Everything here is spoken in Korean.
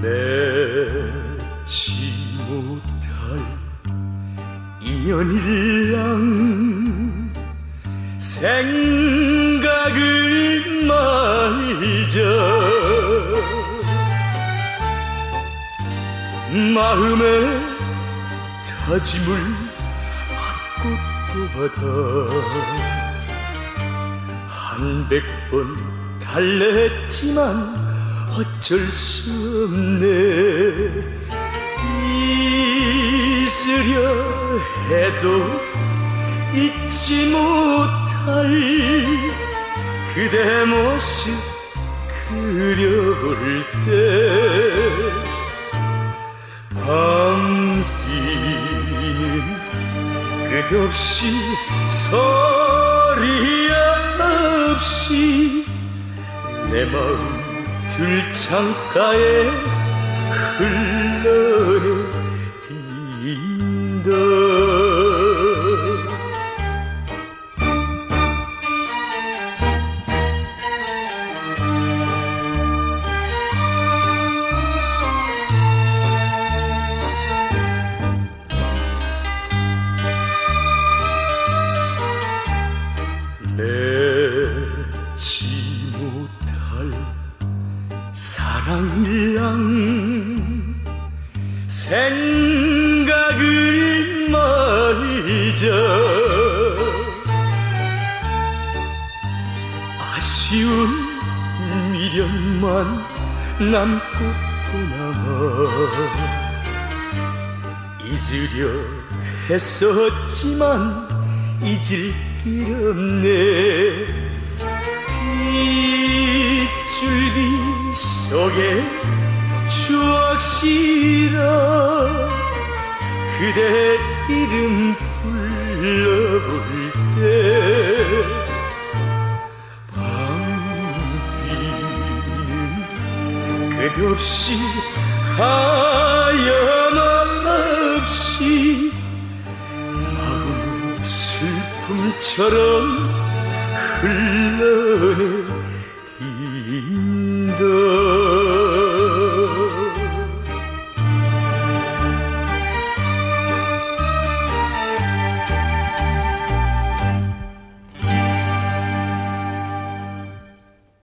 내지 못할 인연이란 생각을 말이죠. 마음에 다짐을 한껏 뽑아다 한백 번 달랬지만 어쩔 수 없네. 잊으려 해도 잊지 못할 그대 모습 그려볼 때 밤비는 끝없이 소리 없이 내 마음 들창가에 흘러내린다 맺지 랑이랑 생각을 말자 아쉬운 미련만 남고 또 남아 잊으려 했었지만 잊을 길 없네 속에 추억 실어 그대 이름 불러볼 때 밤비는 끝없이 하염없이 마음 슬픔처럼 흘러내린다